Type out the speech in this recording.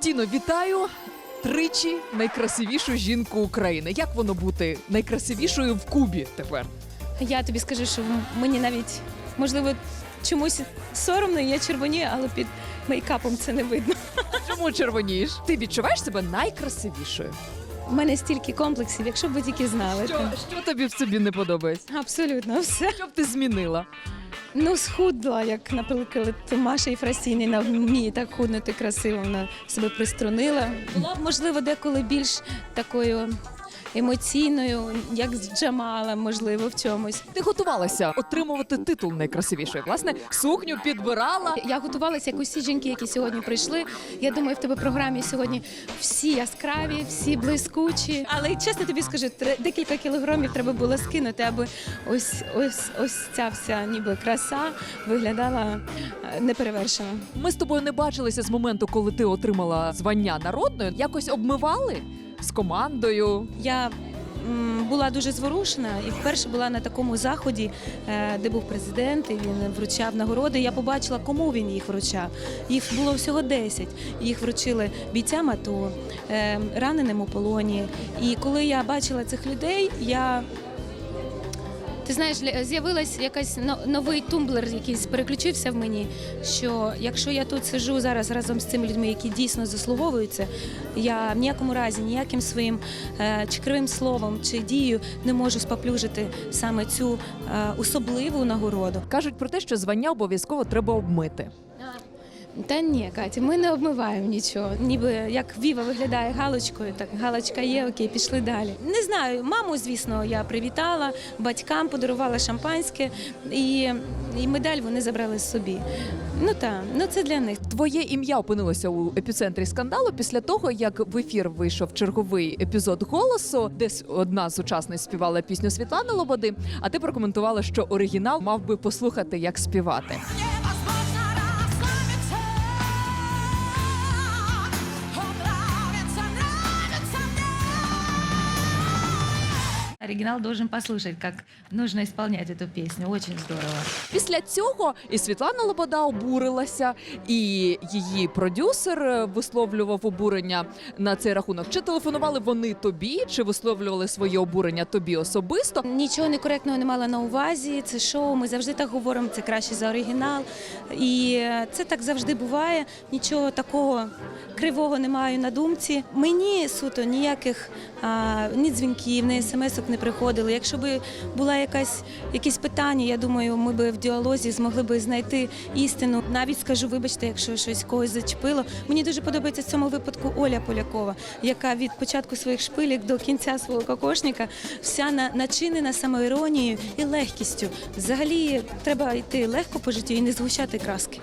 Тіно, вітаю! Тричі найкрасивішу жінку України. Як воно бути найкрасивішою в Кубі тепер? Я тобі скажу, що мені навіть можливо чомусь соромно, я червонію, але під мейкапом це не видно. Чому червонієш? Ти відчуваєш себе найкрасивішою? У мене стільки комплексів, якщо б ви тільки знали. Що, що тобі в собі не подобається? Абсолютно все. Що б ти змінила? Ну, схудла, як наприклад, Маша Єфросініна вміє так худнути красиво, вона себе приструнила. Була б, можливо, деколи більш такою емоційною, як з Джамалом, можливо, в чомусь. Ти готувалася отримувати титул найкрасивішої. Власне, сукню підбирала. Я готувалася, як усі жінки, які сьогодні прийшли. Я думаю, в тебе в програмі сьогодні всі яскраві, всі блискучі. Але чесно тобі скажу, декілька кілограмів треба було скинути, аби ось ось ось ця вся ніби краса виглядала е, неперевершено. Ми з тобою не бачилися з моменту, коли ти отримала звання народною. Якось обмивали з командою. Я була дуже зворушена і вперше була на такому заході, е, де був президент, і він вручав нагороди. Я побачила, кому він їх вручав. Їх було всього 10. Їх вручили бійцям АТО, е, раненим у полоні. І коли я бачила цих людей, я. Ти знаєш, з'явилась якась новий тумблер, якийсь переключився в мені. Що якщо я тут сижу зараз разом з цими людьми, які дійсно заслуговуються, я в ніякому разі, ніяким своїм е, чи кривим словом чи дією не можу споплюжити саме цю е, особливу нагороду. Кажуть про те, що звання обов'язково треба обмити. Та ні, Катя, ми не обмиваємо нічого. Ніби як Віва виглядає галочкою, так галочка є, окей, пішли далі. Не знаю, маму, звісно, я привітала, батькам подарувала шампанське і, і медаль вони забрали собі. Ну так, ну це для них. Твоє ім'я опинилося у епіцентрі скандалу після того, як в ефір вийшов черговий епізод голосу, де одна з учасниць співала пісню Світлани Лободи. А ти прокоментувала, що оригінал мав би послухати, як співати. Мне Оригинал должен послушать, как нужно исполнять эту песню. Очень здорово. Після цього і Світлана Лобода обурилася, і її продюсер е, висловлював обурення на цей рахунок. Чи телефонували вони тобі, чи висловлювали своє обурення тобі особисто? Нічого некоректного не мала на увазі. Це шоу. Ми завжди так говоримо. Це краще за оригінал. І е, це так завжди буває. Нічого такого кривого не маю на думці. Мені суто ніяких а, ні дзвінків, ні смс-ок не приходили. Якщо б була якась якісь питання, я думаю, ми б в діалозі змогли б знайти істину. Навіть скажу, вибачте, якщо щось когось зачепило. Мені дуже подобається в цьому випадку Оля Полякова, яка від початку своїх шпилек до кінця свого кокошника вся на, начинена самоіронією і легкістю. Взагалі треба йти легко по життю і не згущати краски.